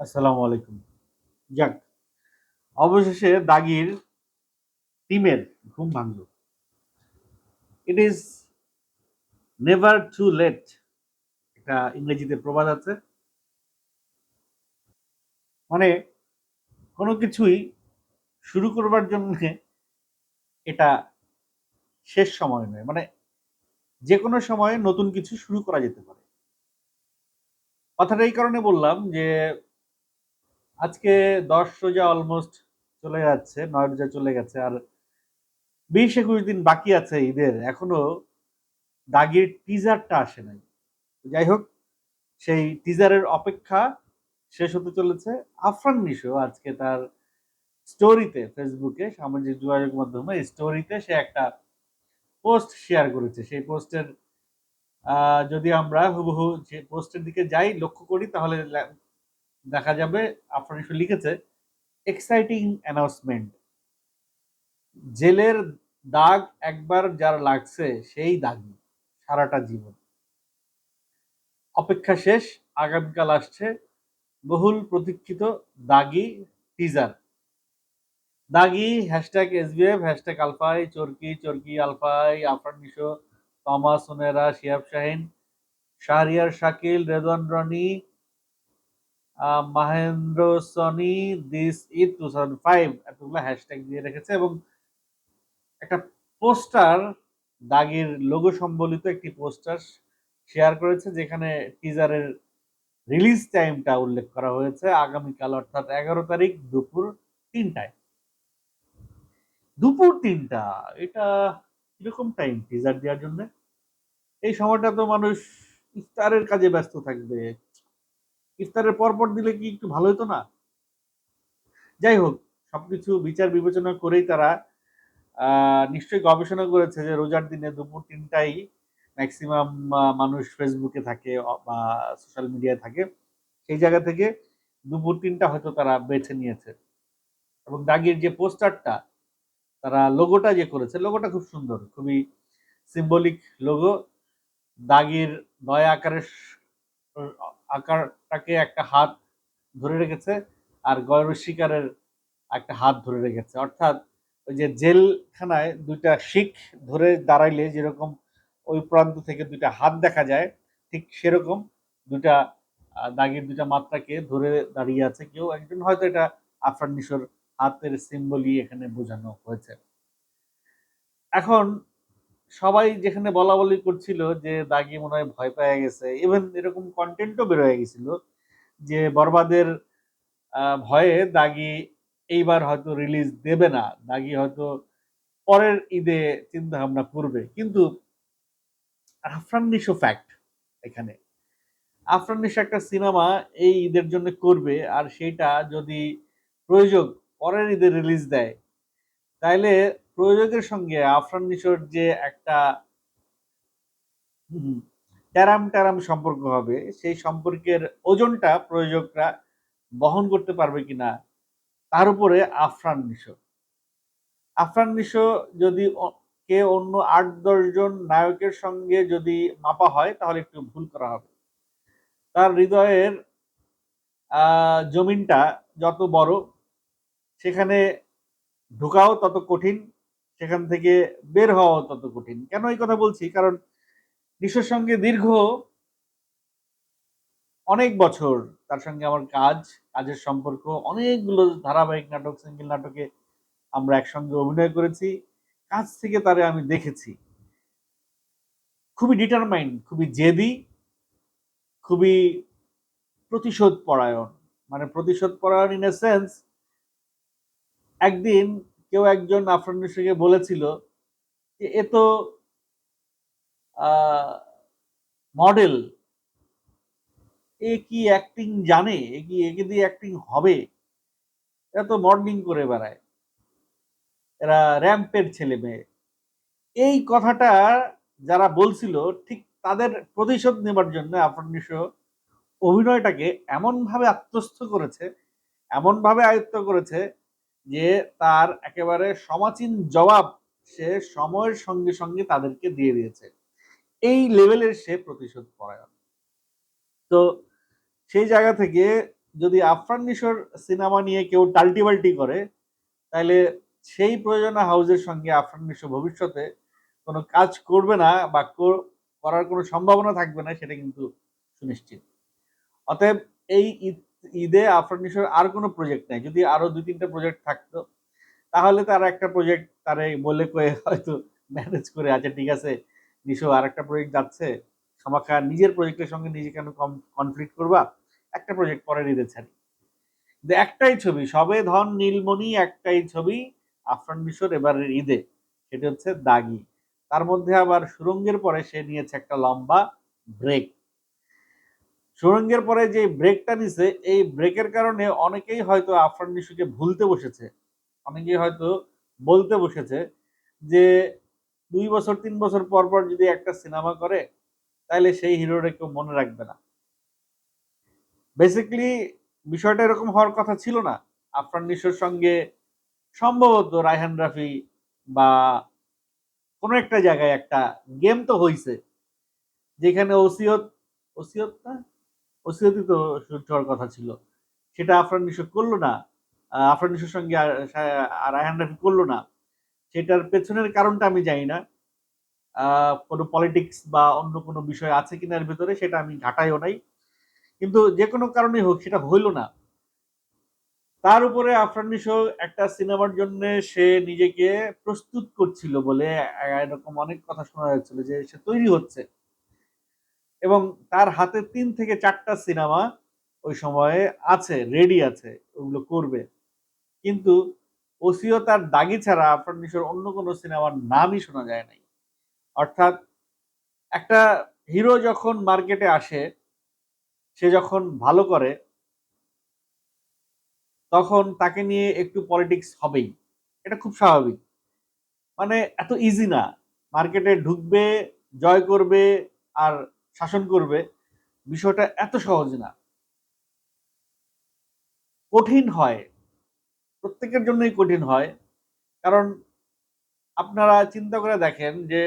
আসসালামু আলাইকুম। যাক, অবশেষে দাগির টিমের ঘুম ভাঙল। It is never too late একটা ইংরেজিতে প্রবাদ আছে। মানে কোনো কিছুই শুরু করবার জন্য এটা শেষ সময় নয়। মানে যে কোনো সময়ে নতুন কিছু শুরু করা যেতে পারে। কথাটা এই কারণে বললাম যে আজকে দশ রোজা অলমোস্ট চলে যাচ্ছে, নয় রোজা চলে গেছে, আর বিশ একুশ দিন বাকি আছে ঈদের, এখনও দাগির টিজারটা আসে নাই। যাই হোক, সেই টিজারের অপেক্ষা শেষ হতে চলেছে। আফরান নিশো আজকে তার স্টোরিতে ফেসবুকে সামাজিক যোগাযোগ মাধ্যমে স্টোরিতে সে একটা পোস্ট শেয়ার করেছে। সেই পোস্টের যদি আমরা হুবহু যে পোস্টের দিকে যাই, লক্ষ্য করি, তাহলে দেখা যাবে আফরান লিখেছে এক্সাইটিং অ্যানাউন্সমেন্ট জেলের দাগ একবার যার লাগছে, সেই দাগি সারাটা জীবন। অপেক্ষা শেষ, আগামীকাল আসছে বহুল প্রতীক্ষিত দাগি টিজার দাগি হ্যাশট্যাগ এসবিএফ হ্যাশট্যাগ আলফাই চরকি চরকি আলফাই আফরান নিশো তমাস সোনেরা Shiab Shahin, Shahriar, Shakil, Redwan Rony Mahendra Sony this Eid two thousand five এতগুলো হ্যাশট্যাগ দিয়ে রেখেছে এবং একটা পোস্টার, দাগের লোগো সম্বলিত একটি পোস্টার শেয়ার করেছে, যেখানে টিজারের রিলিজ টাইমটা উল্লেখ করা হয়েছে আগামীকাল, অর্থাৎ এগারো তারিখ দুপুর তিনটায়। দুপুর তিনটা, এটা কীরকম টাইম টিজার দেওয়ার জন্য? এই সময়টা তো মানুষ ইফতারের কাজে ব্যস্ত থাকবে। ইফতারের পরপর দিলে কি একটু ভালো হতো না? যাই হোক, সবকিছু বিচার বিবেচনা করেই তারা নিশ্চয়ই গবেষণা করেছে যে রোজার দিনে দুপুর তিনটাই ম্যাক্সিমাম মানুষ ফেসবুকে থাকে বা সোশ্যাল মিডিয়ায় থাকে। সেই জায়গা থেকে দুপুর তিনটা হয়তো তারা বেছে নিয়েছে। এবং দাগির যে পোস্টারটা, তারা লোগোটা যে করেছে লোগোটা খুব সুন্দর, খুবই সিম্বলিক লোগো দাগির নয় আকারের আকারটাকে একটা হাত ধরে রেখেছে আর গয়র শিকারের একটা হাত ধরে রেখেছে। অর্থাৎ ওই যে জেলখানায় দুইটা শিখ ধরে দাঁড়াইলে যেরকম ওই প্রান্ত থেকে দুইটা হাত দেখা যায়, ঠিক সেরকম দুটা দাগের দুটা মাত্রাকে ধরে দাঁড়িয়ে আছে কেউ একজন। হয়তো এটা আফরান নিশোর হাতের সিম্বলই এখানে বোঝানো হয়েছে। এখন সবাই যেখানে বলা বলি করছিল যে দাগি মনে হয় ভয় পেয়ে গেছে ইভেন এরকম কন্টেন্টও বের হয়ে গেছিল যে বরবাদের ভয়ে দাগি এইবার হয়তো রিলিজ দেবে না, দাগি হয়তো পরের ঈদে চিন্তা ভাবনা করবে। কিন্তু আফরান নিশো ফ্যাক্ট এখানে। আফরান একটা সিনেমা এই ঈদের জন্য করবে, আর সেটা যদি প্রয়োজক পরের ঈদে রিলিজ দেয়, তাইলে প্রয়োজকের সঙ্গে আফরান নিশোর যে একটা ট্যারাম ট্যারাম সম্পর্ক হবে, সেই সম্পর্কের ওজনটা প্রয়োজকরা বহন করতে পারবে কিনা, তার উপরে আফরান নিশো। আফরান নিশো যদি কে অন্য আট দশজন নায়কের সঙ্গে যদি মাপা হয়, তাহলে একটু ভুল করা হবে। তার হৃদয়ের জমিনটা যত বড়, সেখানে ঢুকাও তত কঠিন সেখান থেকে বের হওয়া তত কঠিন। কেন এই কথা বলছি? কারণ নিশোর সঙ্গে দীর্ঘ অনেক বছর তার সঙ্গে আমার কাজ, কাজের সম্পর্ক, অনেকগুলো ধারাবাহিক নাটক, সিঙ্গেল নাটকে আমরা একসঙ্গে অভিনয় করেছি। কাজ থেকে তারে আমি দেখেছি। খুবই ডিটারমাইন্ড খুবই জেদি, খুবই প্রতিশোধ পরায়ণ মানে প্রতিশোধ পরায়ণ ইন এ সেন্স একদিন কেউ একজন আফরান নিশোকে বলেছিল যে এ তো মডেল এ কি অ্যাক্টিং জানে? এ কি একে দিয়ে অ্যাক্টিং হবে? এরা তো মডেলিং করে বেড়ায়। এরা র্যাম্পের ছেলে মেয়ে। এই কথাটা যারা বলছিল, ঠিক তাদের প্রতিশোধ নেবার জন্য আফরান নিশো অভিনয়টাকে এমনভাবে আত্মস্থ করেছে, এমনভাবে আয়ত্ত করেছে যে তার একেবারে সমাচীন জবাব সে সময়ের সঙ্গে সঙ্গে তাদেরকে দিয়ে দিয়েছে। এই লেভেলের সে প্রতিশোধ পরায়ণ। তো সেই জায়গা থেকে যদি আফরান নিশোর সিনেমা নিয়ে কেউ টাল্টিবাল্টি করে, তাহলে সেই প্রযোজনা হাউসের সঙ্গে আফরান নিশো ভবিষ্যতে কোনো কাজ করবে না বা করার কোনো সম্ভাবনা থাকবে না, সেটা কিন্তু সুনিশ্চিত। অতএব এই ঈদ- ঈদে আফরান নিশোর আর কোনো প্রজেক্ট নেই। যদি আরও দুই তিনটা প্রজেক্ট থাকতো, তাহলে তার একটা প্রজেক্ট তারে বলে কয়ে হয়তো ম্যানেজ করে আচ্ছা ঠিক আছে, নিশো আর একটা প্রজেক্ট যাচ্ছে। খামাখা, নিজের প্রজেক্টের সঙ্গে নিজে কেন কম কনফ্লিক্ট করবা? একটা প্রজেক্ট পরে নিতে ছাড়ি। কিন্তু একটাই ছবি, সবে ধন নীলমণি একটাই ছবি আফরান নিশোর এবারের ঈদে। সেটা হচ্ছে দাগি। তার মধ্যে আবার সুরঙ্গের পরে সে নিয়েছে একটা লম্বা ব্রেক সুরঙ্গের পরে যে ব্রেকটা নিছে, এই ব্রেকের কারণে অনেকেই হয়তো আফরান নিশোকে ভুলতে বসেছে। অনেকেই হয়তো বলতে বসেছে যে, দুই বছর, তিন বছর পর পর যদি একটা সিনেমা করে তাহলে সেই হিরোটা কেউ মনে রাখবে না। বেসিক্যালি বিষয়টা এরকম হওয়ার কথা ছিল না। আফরান নিশোর সঙ্গে সম্ভবত রায়হান রাফি বা কোনো একটা জায়গায় একটা গেম তো হইছে, যেখানে ওসিয়ত ওসিয়ত না ওসিয়তই তো শুট হওয়ার কথা ছিল। সেটা আফরান নিশো করল না। আফরান নিশোর সঙ্গে রায়হান রাফি করল না। সেটার পেছনের কারণটা আমি জানি না। কোনো পলিটিক্স বা অন্য কোনো বিষয় আছে কিনা এর ভেতরে সেটা আমি ঘাটাইও নাই। কিন্তু যে কোনো কারণে হোক, সেটা হইল না। তার উপরে আফরান নিশো একটা সিনেমার জন্য সে নিজেকে প্রস্তুত করছিল বলে এরকম অনেক কথা শোনা যাচ্ছিল যে সে তৈরি হচ্ছে। এবং তার হাতে তিন থেকে চারটা সিনেমা ওই সময়ে আছে রেডি আছে, ওগুলো করবে। কিন্তু ওসিও তার দাগি ছাড়া আফরান নিশোর অন্য কোনো সিনেমার নামই শোনা যায় নাই। অর্থাৎ একটা হিরো যখন মার্কেটে আসে, সে যখন ভালো করে, তখন তাকে নিয়ে একটু পলিটিক্স হবেই। এটা খুব স্বাভাবিক। মানে এত ইজি না। মার্কেটে ঢুকবে, জয় করবে, আর শাসন করবে, বিষয়টা এত সহজ না। কঠিন হয়। প্রত্যেকের জন্যই কঠিন হয়। কারণ আপনারা চিন্তা করে দেখেন যে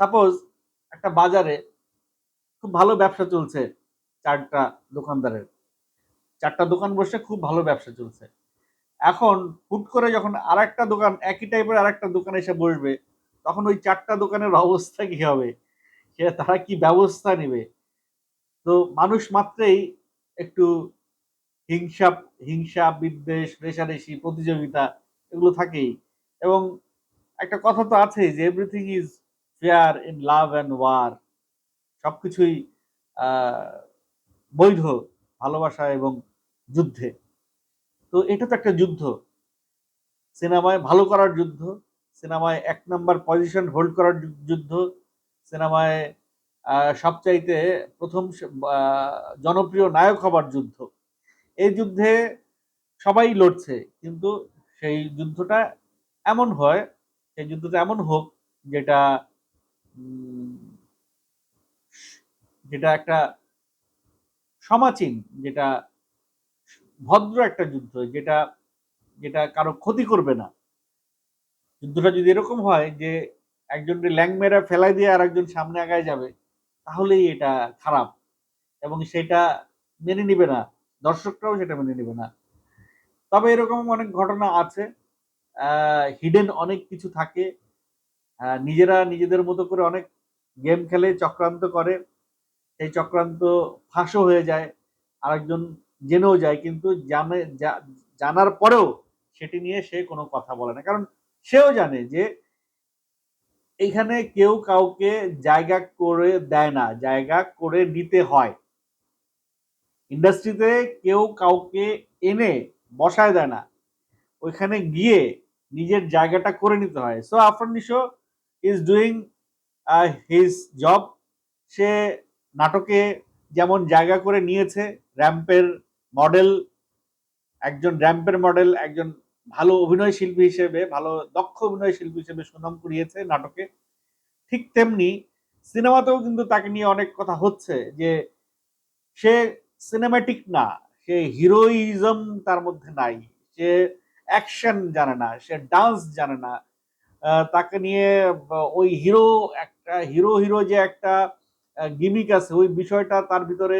সাপোজ একটা বাজারে খুব ভালো ব্যবসা চলছে চারটা দোকানদারের। চারটা দোকান বসে খুব ভালো ব্যবসা চলছে। এখন হুট করে যখন আর একটা দোকান, একই টাইপের আর একটা দোকান এসে বসবে, তখন ওই চারটা দোকানের অবস্থা কি হবে? তারা কি ব্যবস্থা নেবে? তো মানুষ মাত্রেই একটু হিংসা হিংসা, বিদ্বেষ, রেশারেশি, প্রতিযোগিতা এগুলো থাকেই। এবং একটা কথা তো আছে যে everything is fair in love and war সব কিছুই বৈধ ভালোবাসা এবং যুদ্ধে। তো এটা তো একটা যুদ্ধ। সিনেমায় ভালো করার যুদ্ধ, সিনেমায় এক নাম্বার পজিশন হোল্ড করার যুদ্ধ সিনেমায় সবচাইতে প্রথম জনপ্রিয় নায়ক হবার যুদ্ধ। এই যুদ্ধে সবাই লড়ছে, কিন্তু সেই যুদ্ধটা এমন হয়, সেই যুদ্ধটা এমন হোক যেটা যেটা একটা সমাচীন, যেটা ভদ্র একটা যুদ্ধ, যেটা যেটা কারও ক্ষতি করবে না। যুদ্ধটা যদি এরকম হয় যে একজনকে ল্যাংমেরা ফেলাই দিয়ে আর একজন সামনে আগায় যাবে, তাহলেই এটা খারাপ। এবং সেটা মেনে নিবে না, দর্শকরাও সেটা মেনে নিবে না। তবে এরকম অনেক ঘটনা আছে হিডেন অনেক কিছু থাকে। নিজেরা নিজেদের মতো করে অনেক গেম খেলে চক্রান্ত করে, সেই চক্রান্ত ফাঁসও হয়ে যায়, আরেকজন জেনেও যায়, কিন্তু জানে জানার পরেও সেটি নিয়ে সে কোনো কথা বলে না। কারণ সেও জানে যে এইখানে কেউ কাউকে জায়গা করে দেয় না, জায়গা করে নিতে হয়। ইন্ডাস্ট্রিতে কেউ কাউকে এনে বসায় দেয় না। ওইখানে গিয়ে নিজের জায়গাটা করে নিতে হয়। So Afran Nisho is doing his job সে নাটকে যেমন জায়গা করে নিয়েছে র্যাম্পের মডেল একজন র্যাম্পের মডেল একজন ভালো অভিনয় শিল্পী হিসেবে, ভালো দক্ষ অভিনয় শিল্পী হিসেবে সুনাম কুড়িয়েছে নাটকে। ঠিক তেমনি সিনেমাতেও কিন্তু তাকে নিয়ে অনেক কথা হচ্ছে যে সে সিনেমাটিক না, সে হিরোইজম তার মধ্যে নাই। সে অ্যাকশন জানে না, সে ডান্স জানে না। তাকে নিয়ে ওই হিরো একটা, হিরো হিরো যে একটা গিমিক আছে, ওই বিষয়টা তার ভিতরে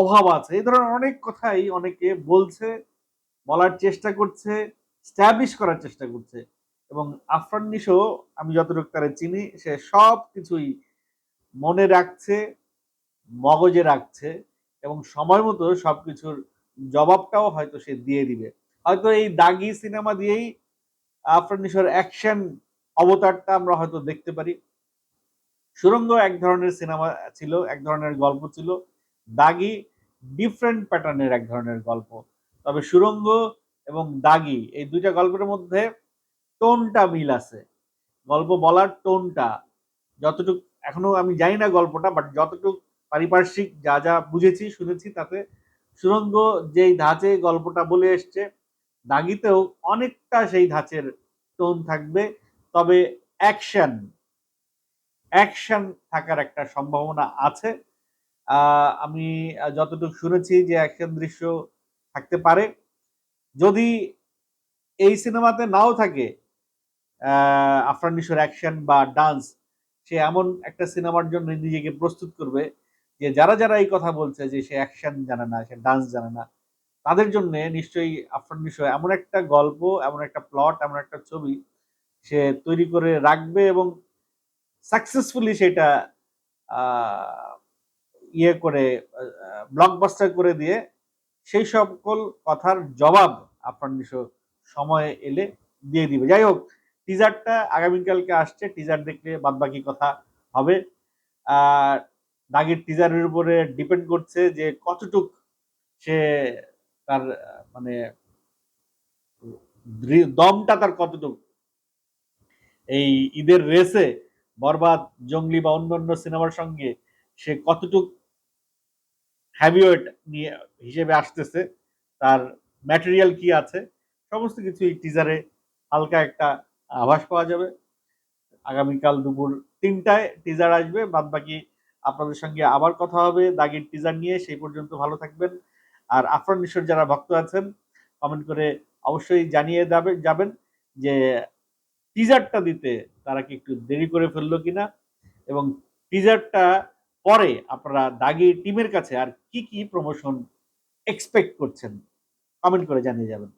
অভাব আছে। এই ধরনের অনেক কথাই অনেকে বলছে। বলার চেষ্টা করছে স্ট্যাবলিশ করার চেষ্টা করছে এবং আফরান নিশো, আমি যতটুকু তারা চিনি, সে সব কিছুই মনে রাখছে, মগজে রাখছে এবং সময় মতো সব কিছুর জবাবটাও হয়তো সে দিয়ে দিবে। হয়তো এই দাগি সিনেমা দিয়েই আফরান নিশোর অ্যাকশন অবতারটা আমরা হয়তো দেখতে পারি। সুরঙ্গ এক ধরনের সিনেমা ছিল, এক ধরনের গল্প ছিল। দাগি ডিফারেন্ট প্যাটার্নের এক ধরনের গল্প। তবে সুরঙ্গ এবং দাগি, এই দুইটা গল্পের মধ্যে টোনটা মিল আছে। গল্প বলার টোনটা, যতটুকু, এখনও আমি জানি না গল্পটা বাট যতটুক পারিপার্শ্বিক যা যা বুঝেছি, শুনেছি, তাতে সুরঙ্গ যেই ধাঁচে গল্পটা বলে এসছে, দাগিতেও অনেকটা সেই ধাঁচের টোন থাকবে। তবে অ্যাকশন অ্যাকশন থাকার একটা সম্ভাবনা আছে। আমি যতটুকু শুনেছি যে অ্যাকশন দৃশ্য থাকতে পারে। যদি এই সিনেমাতে নাও থাকে আহ, আফরান নিশোর অ্যাকশন বা ডান্স সে এমন একটা সিনেমার জন্য নিজেকে প্রস্তুত করবে যে যারা যারা এই কথা বলছে যে সে অ্যাকশন জানে না সে ডান্স জানে না তাদের জন্য নিশ্চয়ই আফরান নিশো এমন একটা গল্প এমন একটা প্লট এমন একটা ছবি সে তৈরি করে রাখবে এবং সাকসেসফুলি সেটা ইয়ে করে ব্লকবাস্টার করে দিয়ে সেই সকল কথার জবাব আফরান নিশো সময় এলে দিয়ে দিবে। যাই হোক টিজারটা আগামীকালকে আসছে টিজার দেখলে বাদবাকি কথা হবে। আর দাগের টিজারের উপরে ডিপেন্ড করছে যে কতটুক সে তার মানে দমটা তার কতটুক। এই ঈদের রেসে বরবাদ, জঙ্গলি বা অন্যান্য সিনেমার সঙ্গে সে কতটুক হ্যাভিওয়েট নিয়ে হিসেবে আসতেছে, তার ম্যাটেরিয়াল কি আছে, সমস্ত কিছু এই টিজারে হালকা একটা আভাস পাওয়া যাবে। আগামীকাল দুপুর তিনটায় টিজার আসবে বাদ বাকি আপনাদের সঙ্গে আবার কথা হবে দাগির টিজার নিয়ে, সেই পর্যন্ত ভালো থাকবেন। আর আফরান নিশোর যারা ভক্ত আছেন কমেন্ট করে অবশ্যই জানিয়ে যাবে যাবেন যে টিজারটা দিতে তারা কি একটু দেরি করে ফেলল কিনা। এবং টিজারটা পরে আপনারা দাগি টিমের কাছে আর কি কি প্রমোশন এক্সপেক্ট করছেন? কমেন্ট করে জানিয়ে যাবেন।